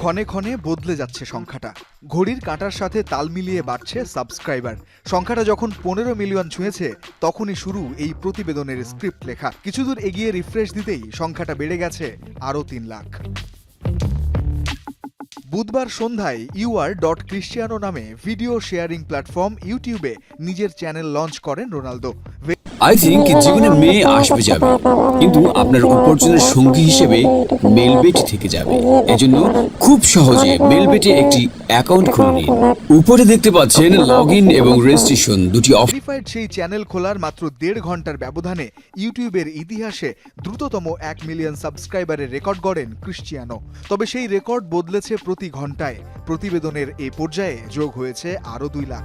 ক্ষণে ক্ষণে বদলে যাচ্ছে সংখ্যাটা। ঘড়ির কাঁটার সাথে তাল মিলিয়ে বাড়ছে সাবস্ক্রাইবার সংখ্যাটা যখন পনেরো মিলিয়ন ছুঁয়েছে, তখনই শুরু এই প্রতিবেদনের স্ক্রিপ্ট লেখা। কিছুদূর এগিয়ে রিফ্রেশ দিতেই সংখ্যাটা বেড়ে গেছে আরও তিন লাখ। বুধবার সন্ধ্যায় ইউআর ডট ক্রিশ্চিয়ানো নামে ভিডিও শেয়ারিং প্ল্যাটফর্ম ইউটিউবে নিজের চ্যানেল লঞ্চ করেন রোনালদো। আই থিঙ্ক জীবনে মেয়ে আসবে যাবে কিন্তু আপনার উপার্জনের সঙ্গী হিসেবে মেলবেট থেকে যাবে। এজন্য খুব সহজে মেলবেটে একটি অ্যাকাউন্ট খুলে নিন। উপরে দেখতে পাচ্ছেন লগ ইন এবং রেজিস্ট্রেশন দুটি অফ ভেরিফাইড সেই চ্যানেল খোলার মাত্র দেড় ঘণ্টার ব্যবধানে ইউটিউবের ইতিহাসে দ্রুততম এক মিলিয়ন সাবস্ক্রাইবারের রেকর্ড গড়েন ক্রিশ্চিয়ানো। তবে সেই রেকর্ড বদলেছে প্রতি ঘন্টায় প্রতিবেদনের এই পর্যায়ে যোগ হয়েছে আরও দুই লাখ।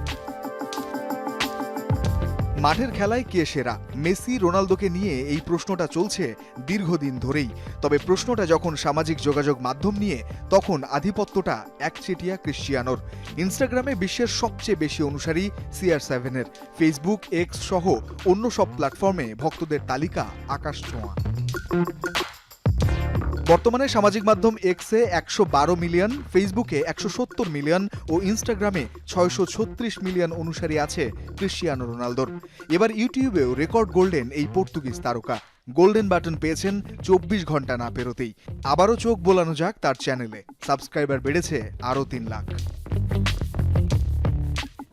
মাঠের খেলায় কে সেরা? মেসি, রোনালদোকে নিয়ে এই প্রশ্নটা চলছে দীর্ঘদিন ধরেই। তবে প্রশ্নটা যখন সামাজিক যোগাযোগ মাধ্যম নিয়ে, তখন আধিপত্যটা একচেটিয়া ক্রিশ্চিয়ানোর। ইনস্টাগ্রামে বিশ্বের সবচেয়ে বেশি অনুসারী সিআর সেভেনের ফেসবুক, এক্স সহ অন্য সব প্ল্যাটফর্মে ভক্তদের তালিকা আকাশ ছোঁয়া। বর্তমানে সামাজিক মাধ্যম এক্সে একশো বারো মিলিয়ন, ফেসবুকে একশো সত্তর মিলিয়ন ও ইনস্টাগ্রামে ছয়শো ছত্রিশ মিলিয়ন অনুসারী আছে ক্রিশ্চিয়ানো রোনালদোর। এবার ইউটিউবেও রেকর্ড গোল্ডেন এই পর্তুগিজ তারকা। গোল্ডেন বাটন পেয়েছেন চব্বিশ ঘণ্টা না পেরোতেই। আবারও চোখ বোলানো যাক তার চ্যানেলে। সাবস্ক্রাইবার বেড়েছে আরও তিন লাখ।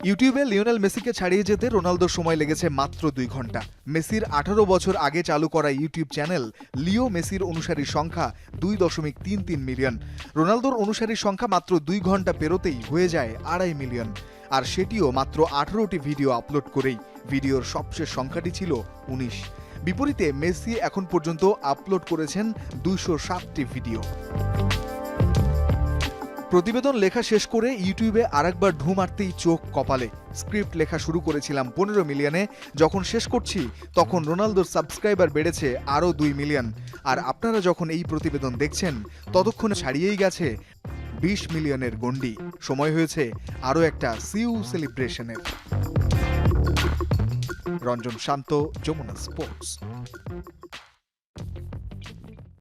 ইউটিউবে লিওনেল মেসিকে ছাড়িয়ে যেতে রোনালদোর সময় লেগেছে মাত্র দুই ঘণ্টা। মেসির আঠারো বছর আগে চালু করা ইউটিউব চ্যানেল লিও মেসির অনুসারীর সংখ্যা দুই দশমিক তিন তিন মিলিয়ন। রোনালদোর অনুসারীর সংখ্যা মাত্র দুই ঘণ্টা পেরোতেই হয়ে যায় আড়াই মিলিয়ন। আর সেটিও মাত্র আঠারোটি ভিডিও আপলোড করেই। ভিডিওর সবশেষ সংখ্যাটি ছিল উনিশ। বিপরীতে মেসি এখন পর্যন্ত আপলোড করেছেন দুইশো সাতটি ভিডিও। প্রতিবেদন লেখা শেষ করে ইউটিউবে আরেকবার ঢু মারতেই চোখ কপালে। স্ক্রিপ্ট লেখা শুরু করেছিলাম পনেরো মিলিয়নে। যখন শেষ করছি, তখন রোনালদোর সাবস্ক্রাইবার বেড়েছে আরও দুই মিলিয়ন। আর আপনারা যখন এই প্রতিবেদন দেখছেন, ততক্ষণে ছাড়িয়েই গেছে বিশ মিলিয়নের গণ্ডি। সময় হয়েছে আরও একটা সিউ সেলিব্রেশনের। রঞ্জন শান্ত, যমুনা স্পোর্টস।